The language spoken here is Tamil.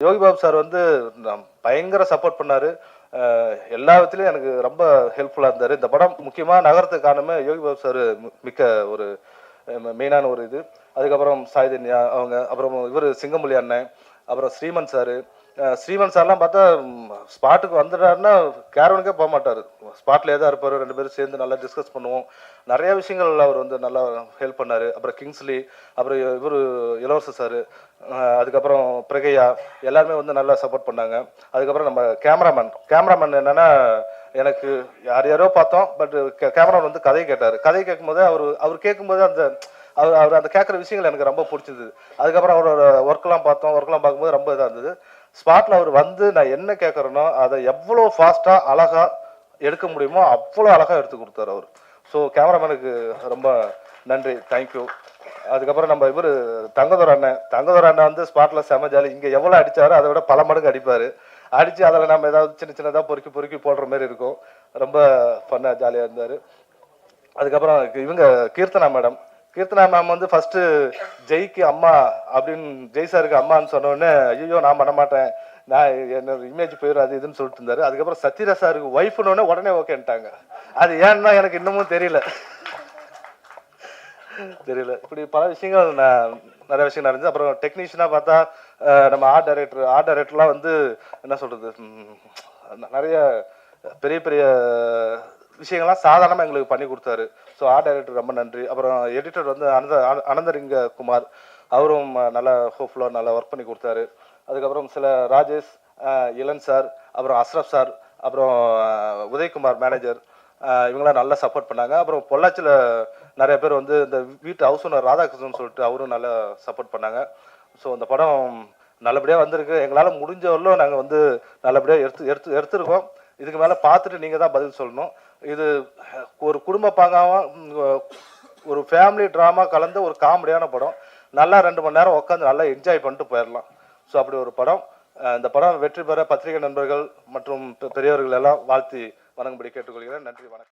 யோகி பாபு சார் வந்து நான் பயங்கர சப்போர்ட் பண்ணார். எல்லா விதத்துலையும் எனக்கு ரொம்ப ஹெல்ப்ஃபுல்லாக இருந்தார். இந்த படம் முக்கியமாக நகரத்துக்கு காரணமே யோகி பாபு சார் மிக்க ஒரு மெயினான ஒரு இது. அதுக்கப்புறம் சாய்தன்யா அவங்க அப்புறம் இவர் சிங்கமொழி அண்ணன் அப்புறம் ஸ்ரீமன் சார் ஸ்ரீமன் சார்லாம் பார்த்தா ஸ்பாட்டுக்கு வந்துட்டாருன்னா கேரவனுக்கே போக மாட்டார். ஸ்பாட்லேயே தான் இருப்பார் ரெண்டு பேரும் சேர்ந்து நல்லா டிஸ்கஸ் பண்ணுவோம். நிறைய விஷயங்கள் அவர் வந்து நல்லா ஹெல்ப் பண்ணார். அப்புறம் கிங்ஸ்லி அப்புறம் இவர் இளவரசர் சார். அதுக்கப்புறம் பிரகையா எல்லாருமே வந்து நல்லா சப்போர்ட் பண்ணாங்க. அதுக்கப்புறம் நம்ம கேமராமேன் கேமராமேன் என்னென்னா எனக்கு யார் யாரோ பார்த்தோம் பட் கேமராமேன் வந்து கதையை கேட்டார். கதையை கேட்கும்போது அவர் அவர் கேட்கும்போது அந்த அவர் அவர் அந்த கேட்குற விஷயங்கள் எனக்கு ரொம்ப பிடிச்சிருந்தது அதுக்கப்புறம் அவரோட ஒர்க்லாம் பார்த்தோம். ஒர்க்லாம் பார்க்கும்போது ரொம்ப இதாக இருந்தது. ஸ்பாட்டில் அவர் வந்து நான் என்ன கேட்குறேனோ அதை எவ்வளோ ஃபாஸ்ட்டாக அழகாக எடுக்க முடியுமோ அவ்வளோ அழகாக எடுத்து கொடுத்தாரு அவர். ஸோ கேமராமேனுக்கு ரொம்ப நன்றி. தேங்க்யூ அதுக்கப்புறம் நம்ம இவர் தங்கதோர் அண்ணன். தங்கதோர் அண்ணன் வந்து ஸ்பாட்டில் செம ஜாலி இங்கே எவ்வளோ அடித்தாரோ அதை விட பல மடங்கு அடிப்பார். அடித்து அதில் நம்ம ஏதாவது சின்ன சின்னதாக பொறுக்கி பொறுக்கி போடுற மாதிரி இருக்கும். ரொம்ப ஃபன்னாக ஜாலியாக இருந்தார். அதுக்கப்புறம் இவங்க கீர்த்தனா மேடம் கீர்த்தனா மேம் வந்து ஃபர்ஸ்ட் ஜெய்க்கு அம்மா அப்படின்னு ஜெய் சாருக்கு அம்மான்னு சொன்னோடனே ஐயோ நான் பண்ண மாட்டேன். நான் என்னோட இமேஜ் போயிடும் அது இதுன்னு சொல்லிட்டு இருந்தாரு. அதுக்கப்புறம் சத்யரா சாருக்கு ஒய்ஃப்னு உடனே ஓகேன்ட்டாங்க அது ஏன்னா எனக்கு இன்னமும் தெரியல. தெரியல. இப்படி பல விஷயங்கள் நான் நிறைய விஷயம் நடந்துச்சு. அப்புறம் டெக்னீஷியனாக பார்த்தா நம்ம ஆர்ட் டைரக்டர் ஆர்ட் டைரக்டர்லாம் வந்து என்ன சொல்கிறது நிறைய பெரிய பெரிய விஷயங்கள்லாம் சாதாரணமாக எங்களுக்கு பண்ணி கொடுத்தாரு. ஸோ ஆர்ட் டைரக்டர் ரொம்ப நன்றி. அப்புறம் எடிட்டர் வந்து அனந்த அன- அனந்தரிங்க குமார் அவரும் நல்லா ஹோப்ஃபுல்லாக நல்லா ஒர்க் பண்ணி கொடுத்தாரு. அதுக்கப்புறம் சில ராஜேஷ் இளன் சார் அப்புறம் அஸ்ரப் சார் அப்புறம் உதயகுமார் மேனேஜர் இவங்களாம் நல்லா சப்போர்ட் பண்ணாங்க. அப்புறம் பொள்ளாச்சியில் நிறைய பேர் வந்து இந்த வீட்டு ஹவுஸ் ஓனர் ராதாகிருஷ்ணன் சொல்லிட்டு அவரும் நல்லா சப்போர்ட் பண்ணாங்க. ஸோ அந்த படம் நல்லபடியாக வந்திருக்கு. எங்களால் முடிஞ்ச நாங்கள் வந்து நல்லபடியாக எடுத்து எடுத்து எடுத்திருக்கோம். இதுக்கு மேலே பார்த்துட்டு நீங்கள் தான் பதில் சொல்லணும். இது ஒரு குடும்ப பாங்காக ஒரு ஃபேமிலி ட்ராமா கலந்த ஒரு காமெடியான படம். நல்லா ரெண்டு மணி நேரம் உட்காந்து நல்லா என்ஜாய் பண்ணிட்டு போயிடலாம் ஸோ அப்படி ஒரு படம். இந்த படம் வெற்றி பெற பத்திரிகை நண்பர்கள் மற்றும் பெ- பெரியவர்கள் எல்லாம் வாழ்த்தி வணங்கும்படி கேட்டுக்கொள்கிறேன். நன்றி வணக்கம்.